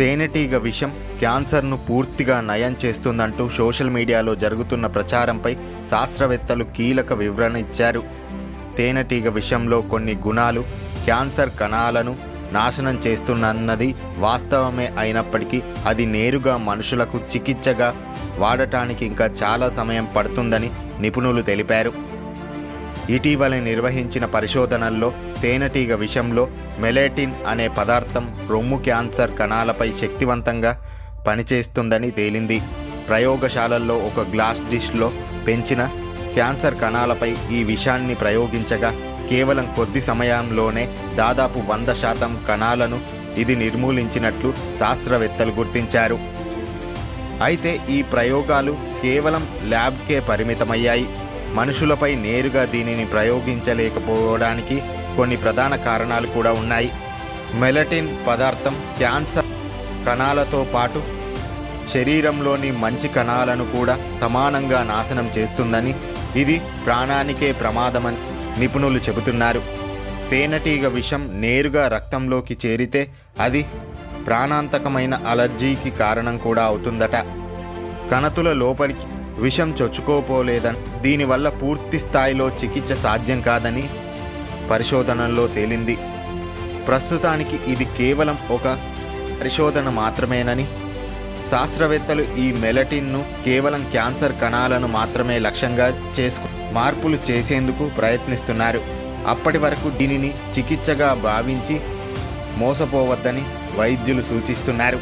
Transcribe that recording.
తేనెటీగ విషం క్యాన్సర్ను పూర్తిగా నయం చేస్తుందంటూ సోషల్ మీడియాలో జరుగుతున్న ప్రచారంపై శాస్త్రవేత్తలు కీలక వివరణ ఇచ్చారు. తేనెటీగ విషంలో కొన్ని గుణాలు క్యాన్సర్ కణాలను నాశనం చేస్తున్నది వాస్తవమే అయినప్పటికీ అది నేరుగా మనుషులకు చికిత్సగా వాడటానికి ఇంకా చాలా సమయం పడుతుందని నిపుణులు తెలిపారు. ఇటీవల నిర్వహించిన పరిశోధనల్లో తేనెటీగ విషంలో మెలేటిన్ అనే పదార్థం రొమ్ము క్యాన్సర్ కణాలపై శక్తివంతంగా పనిచేస్తుందని తేలింది. ప్రయోగశాలల్లో ఒక గ్లాస్ డిష్లో పెంచిన క్యాన్సర్ కణాలపై ఈ విషాన్ని ప్రయోగించగా కేవలం కొద్ది సమయంలోనే దాదాపు వంద శాతం కణాలను ఇది నిర్మూలించినట్లు శాస్త్రవేత్తలు గుర్తించారు. అయితే ఈ ప్రయోగాలు కేవలం ల్యాబ్కే పరిమితమయ్యాయి. మనుషులపై నేరుగా దీనిని ప్రయోగించలేకపోవడానికి కొన్ని ప్రధాన కారణాలు కూడా ఉన్నాయి. మెలటిన్ పదార్థం క్యాన్సర్ కణాలతో పాటు శరీరంలోని మంచి కణాలను కూడా సమానంగా నాశనం చేస్తుందని ఇది ప్రాణానికే ప్రమాదమని నిపుణులు చెబుతున్నారు. తేనెటీగ విషం నేరుగా రక్తంలోకి చేరితే అది ప్రాణాంతకమైన అలర్జీకి కారణం కూడా అవుతుందట. కణతుల లోపలికి విషం చొచ్చుకోపోలేదని దీనివల్ల పూర్తి స్థాయిలో చికిత్స సాధ్యం కాదని పరిశోధనల్లో తేలింది. ప్రస్తుతానికి ఇది కేవలం ఒక పరిశోధన మాత్రమేనని శాస్త్రవేత్తలు ఈ మెలటిన్ను కేవలం క్యాన్సర్ కణాలను మాత్రమే లక్ష్యంగా చేసుకు మార్పులు చేసేందుకు ప్రయత్నిస్తున్నారు. అప్పటి వరకు దీనిని చికిత్సగా భావించి మోసపోవద్దని వైద్యులు సూచిస్తున్నారు.